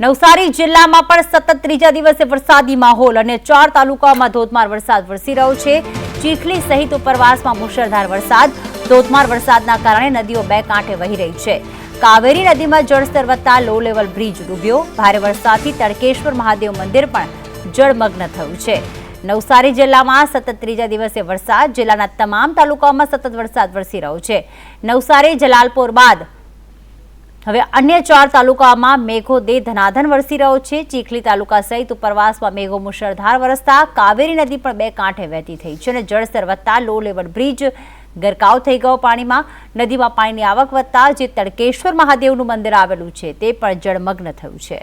નવસારી જિલ્લામાં પણ સતત ત્રીજા દિવસે વરસાદી માહોલ અને ચાર તાલુકાઓમાં ધોધમાર વરસાદ વરસી રહ્યો છે. ચીખલી સહિત ઉપરવાસમાં મુશળધાર વરસાદ. ધોધમાર વરસાદના કારણે નદીઓ બે કાંઠે વહી રહી છે. કાવેરી નદીમાં જળસ્તર વધતા લો લેવલ બ્રિજ ડૂબ્યો. ભારે વરસાદથી તડકેશ્વર મહાદેવ મંદિર પણ જળમગ્ન થયું છે. નવસારી જિલ્લામાં સતત ત્રીજા દિવસે વરસાદ. જિલ્લાના તમામ તાલુકાઓમાં સતત વરસાદ વરસી રહ્યો છે. નવસારી, જલાલપોર બાદ હવે અન્ય ચાર તાલુકામાં મેઘો દે ધનાધન વરસી રહ્યો છે. ચીખલી તાલુકા સહિત ઉપરવાસમાં મેઘો મુશળધાર વરસતા કાવેરી નદી પણ બે કાંઠે વહેતી થઈ છે અને જળસ્તર વધતા લો લેવલ બ્રિજ ગરકાવ થઈ ગયો પાણીમાં. નદીમાં પાણીની આવક વધતા જે તડકેશ્વર મહાદેવનું મંદિર આવેલું છે તે પણ જળમગ્ન થયું છે.